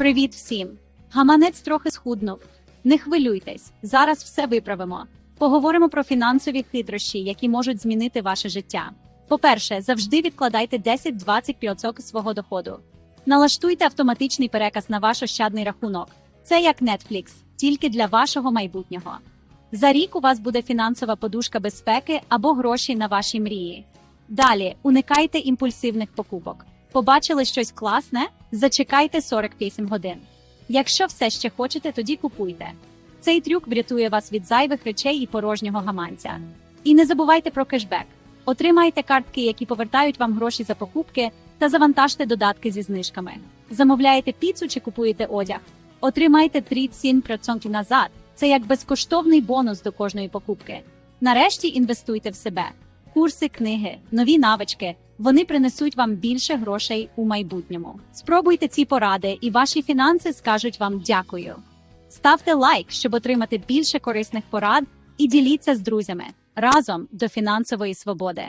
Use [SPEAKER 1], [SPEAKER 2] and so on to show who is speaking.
[SPEAKER 1] Привіт всім! Гаманець трохи схуднув. Не хвилюйтесь, зараз все виправимо. Поговоримо про фінансові хитрощі, які можуть змінити ваше життя. По-перше, завжди відкладайте 10-20% свого доходу. Налаштуйте автоматичний переказ на ваш ощадний рахунок. Це як Netflix, тільки для вашого майбутнього. За рік у вас буде фінансова подушка безпеки або гроші на ваші мрії. Далі уникайте імпульсивних покупок. Побачили щось класне? Зачекайте 48 годин. Якщо все ще хочете, тоді купуйте. Цей трюк врятує вас від зайвих речей і порожнього гаманця. І не забувайте про кешбек. Отримайте картки, які повертають вам гроші за покупки, та завантажте додатки зі знижками. Замовляєте піцу чи купуєте одяг. Отримайте 37% назад. Це як безкоштовний бонус до кожної покупки. Нарешті інвестуйте в себе. Курси, книги, нові навички. Вони принесуть вам більше грошей у майбутньому. Спробуйте ці поради, і ваші фінанси скажуть вам дякую. Ставте лайк, щоб отримати більше корисних порад, і діліться з друзями разом до фінансової свободи.